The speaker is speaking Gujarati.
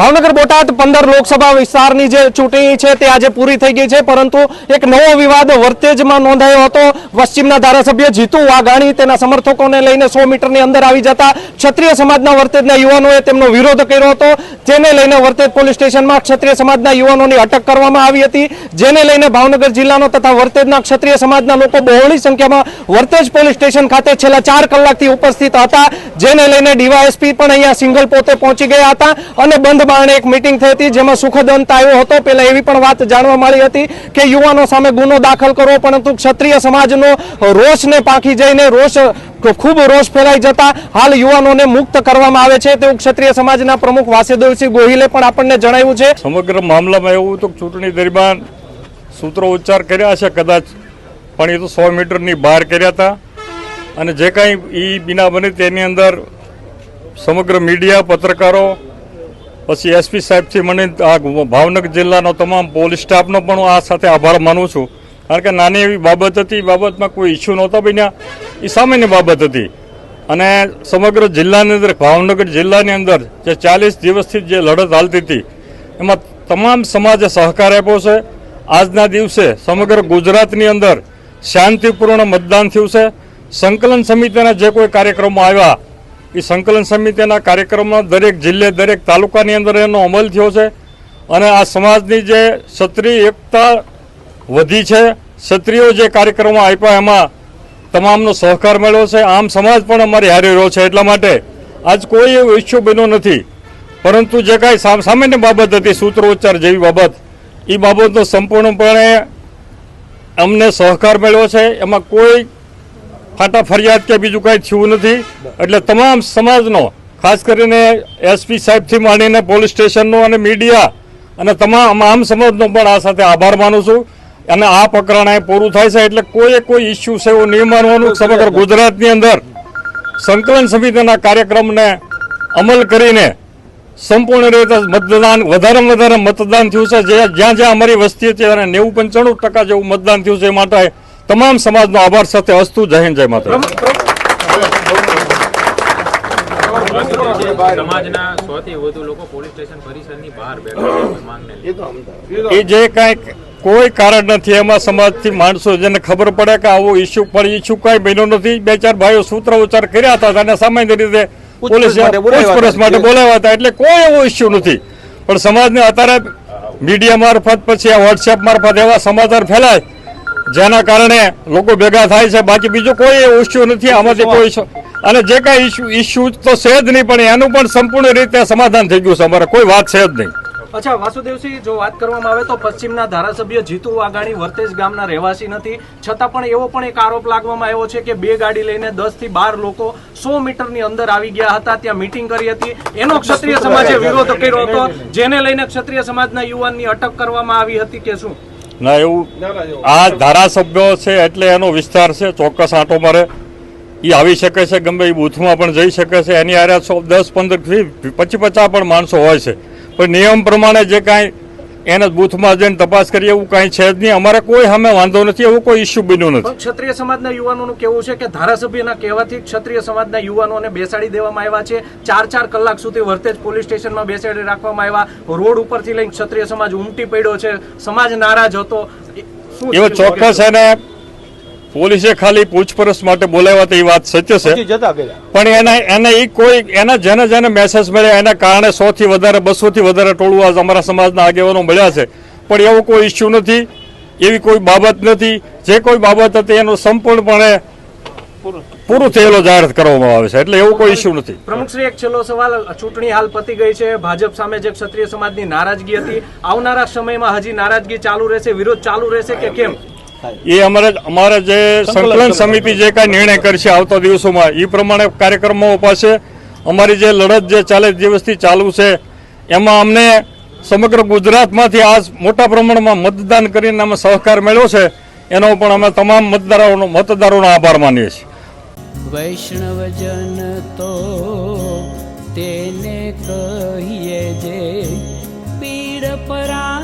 ભાવનગર બોટાદ પંદર લોકસભા વિસ્તારની જે ચૂંટણી છે તે આજે પૂરી થઈ ગઈ છે, પરંતુ એક નવો વિવાદ વર્તેજમાં નોંધાયો હતો. પશ્ચિમના ધારાસભ્ય જીતુ વાઘાણી તેના સમર્થકોને લઈને સો મીટરની અંદર આવી જતા ક્ષત્રિય સમાજના વર્તેજના યુવાનોએ તેમનો વિરોધ કર્યો હતો. જેને લઈને વર્તેજ પોલીસ સ્ટેશનમાં ક્ષત્રિય સમાજના યુવાનોની અટક કરવામાં આવી હતી. જેને લઈને ભાવનગર જિલ્લાનો તથા વર્તેજના ક્ષત્રિય સમાજના લોકો બહોળી સંખ્યામાં વર્તેજ પોલીસ સ્ટેશન ખાતે છેલ્લા ચાર કલાકથી ઉપસ્થિત હતા. જેને લઈને ડીવાયએસપી પણ અહીંયા સિંગલ પોતે પહોંચી ગયા હતા અને બંધ બારણે એક મિટિંગ થઈ હતી જેમાં સુખદ અંત આવ્યો હતો. પહેલા એવી પણ વાત જાણવા મળી હતી કે યુવાનો સામે ગુનો દાખલ કરવો, પરંતુ ક્ષત્રિય સમાજનો રોષને પાંખી જઈને રોષ, ખૂબ રોષ ફેલાઈ જતા હાલ યુવાનોને મુક્ત કરવામાં આવે છે. તેવું ક્ષત્રિય સમાજના પ્રમુખ વાસુદેવસિંહ ગોહિલે પણ આપણને જણાવ્યું છે. સમગ્ર મામલામાં એવું તો ચૂંટણી દરમિયાન સૂત્રો ઉચ્ચાર કર્યા છે કદાચ, પણ એ તો સો મીટરની બહાર કર્યા હતા. અને જે કાંઈ એ બિના બને તેની અંદર સમગ્ર મીડિયા, પત્રકારો પછી એસપી સાહેબથી મને આ ભાવનગર જિલ્લાનો તમામ પોલીસ સ્ટાફનો પણ આ સાથે આભાર માનું છું. કારણ કે નાની એવી બાબત હતી બાબતમાં કોઈ ઇસ્યુ નહોતા બન્યા. એ સામાન્ય બાબત હતી. અને સમગ્ર જિલ્લાની અંદર, ભાવનગર જિલ્લાની અંદર જે ચાલીસ દિવસથી જે લડત હાલતી હતી, એમાં તમામ સમાજે સહકાર આપ્યો છે. આજના દિવસે સમગ્ર ગુજરાતની અંદર શાંતિપૂર્ણ મતદાન થયું છે. સંકલન સમિતિના જે કોઈ કાર્યક્રમો આવ્યા એ સંકલન સમિતિના કાર્યક્રમમાં દરેક જિલ્લે, દરેક તાલુકાની અંદર એનો અમલ થયો છે. અને આ સમાજની જે ક્ષત્રિય એકતા વધી છે, ક્ષત્રિયો જે કાર્યક્રમો આપ્યા, એમાં તમામનો સહકાર મળ્યો છે. આમ સમાજ પણ અમારી હારી રહ્યો છે, એટલા માટે આજ કોઈ એવો ઇસ્યુ બન્યો નથી. પરંતુ જે કાંઈ સામાન્ય બાબત હતી, સૂત્રોચ્ચાર જેવી બાબત એ બાબતનો સંપૂર્ણપણે અમને સહકાર મળ્યો છે. એમાં કોઈ ફાટા ફરિયાદ કે બીજું કાંઈ થયું નથી. એટલે તમામ સમાજનો, ખાસ કરીને એસપી સાહેબથી માંડીને પોલીસ સ્ટેશનનો અને મીડિયા અને તમામ આમ સમાજનો પણ આ સાથે આભાર માનું છું. અને આ પ્રકરણ પૂરું થાય છે એટલે કોઈ કોઈ ઇસ્યુ છે એવું નહીં માનવાનું. સમગ્ર ગુજરાતની અંદર સંકલન સમિતિના કાર્યક્રમને અમલ કરીને સંપૂર્ણ રીતે મતદાન, વધારેમાં વધારે મતદાન થયું છે. જ્યાં જ્યાં અમારી વસ્તી છે અને નેવું પંચાણું ટકા જેવું મતદાન થયું છે એ માટે તમામ સમાજનો આભાર સાથે હસ્તુ જય હિન્દ જય માતા સમાજના સો થી વધુ લોકો પોલીસ સ્ટેશન પરિસરની બહાર બેઠા છે કોઈ માંગને લઈને. એ જે કાંઈક કોઈ કારણ નથી એમાં સમાજથી માણસો જેને ખબર પડે કે આવો ઇસ્યુ પણ ઇસ્યુ કાંઈ બન્યો નથી બે ચાર ભાઈઓ સૂત્ર ઉચ્ચાર કર્યા હતા અને સામાન્ય રીતે પોલીસ પૂછપરછ માટે બોલાવ્યા હતા એટલે કોઈ એવો ઇસ્યુ નથી. પણ સમાજને અત્યારે મીડિયા મારફત પછી આ વોટ્સએપ મારફત એવા સમાચાર ફેલાય જેના કારણે લોકો ભેગા થાય છે. બાકી બીજો કોઈ ઇસ્યુ નથી. આમાંથી કોઈ અને જે કાંઈ ઇસ્યુ ઇસ્યુ તો છે જ નહીં પણ એનું પણ સંપૂર્ણ રીતે સમાધાન થઈ ગયું છે અમારે. કોઈ વાત છે જ નહીં. અચ્છા વાસુદેવસિંહ જો વાત કરવામાં આવે તો પશ્ચિમના ધારાસભ્ય જીતુ વાઘાણી વર્તેજ ગામના રહેવાસી નથી. છતાં પણ એવો પણ એક આરોપ લાગવામાં આવ્યો છે કે બે ગાડી લઈને દસથી બાર લોકો સો મીટરની અંદર આવી ગયા હતા. ત્યાં મીટિંગ કરી હતી. એનો ક્ષત્રિય સમાજે વિરોધ કર્યો હતો. જેને લઈને ક્ષત્રિય સમાજના યુવાનની અટક કરવામાં આવી હતી કે શું? ના એવું. આ ધારાસભ્યો છે એટલે એનો વિસ્તાર છે ચોક્કસ આંટો મારે. એ આવી શકે છે ગમે એ બૂથમાં પણ જઈ શકે છે. એની આરે સો દસ પંદરથી પચીસ પચાસ પણ માણસો હોય છે. પણ નિયમ પ્રમાણે જે કાંઈ એને બૂથમાં જઈને તપાસ કરીએ એવું કાંઈ છે જ નહીં. અમારે કોઈ અમે વાંધો નથી એવું કોઈ ઇસ્યુ બન્યું નથી. ક્ષત્રિય સમાજના યુવાનોનું કેવું છે કે ધારાસભ્યના કહેવાથી ક્ષત્રિય સમાજના યુવાનોને બેસાડી દેવામાં આવ્યા છે. ચાર ચાર કલાક સુધી વર્તેજ પોલીસ સ્ટેશનમાં બેસાડી રાખવામાં આવ્યા. રોડ ઉપરથી લઈને ક્ષત્રિય સમાજ ઉમટી પડ્યો છે. સમાજ નારાજ હતો. એવો ચોક્કસ એને પોલીસે ખાલી પૂછપરછ માટે બોલાવ્યા હતા એ વાત સત્ય છે. પણ એના એને એ કોઈ એના જેને જેને મેસેજ મળ્યા એના કારણે સો થી વધારે બસો થી વધારે ટોળું આજ અમારા સમાજના આગેવાનો મળ્યા છે. પણ એવો કોઈ ઇસ્યુ નથી એવી કોઈ બાબત નથી. જે કોઈ બાબત હતી એનો સંપૂર્ણપણે પૂરું થયેલો જાહેર કરવામાં આવે છે. એટલે એવો કોઈ ઇસ્યુ નથી. પ્રમુખશ્રી એક છેલ્લો સવાલ. ચૂંટણી હાલ પતી ગઈ છે. ભાજપ સામે જે ક્ષત્રિય સમાજની નારાજગી હતી. આવનારા સમયમાં હજી નારાજગી ચાલુ રહેશે વિરોધ ચાલુ રહેશે કે કેમ? એ અમારે અમારા જે સંકલન સમિતિ જે કાંઈ નિર્ણય કરશે આવતા દિવસોમાં એ પ્રમાણે કાર્યક્રમો અપાશે અમારી જે લડત જે ચાલીસ દિવસથી ચાલુ છે, એમાં અમને સમગ્ર ગુજરાતમાંથી આ મોટા પ્રમાણમાં મતદાન કરીને અમે સહકાર મેળવ્યો છે. એનો પણ અમે તમામ મતદારોનો મતદારોનો આભાર માનીએ છીએ. વૈષ્ણવજન તો તેને કહીએ જે, પીડ પરા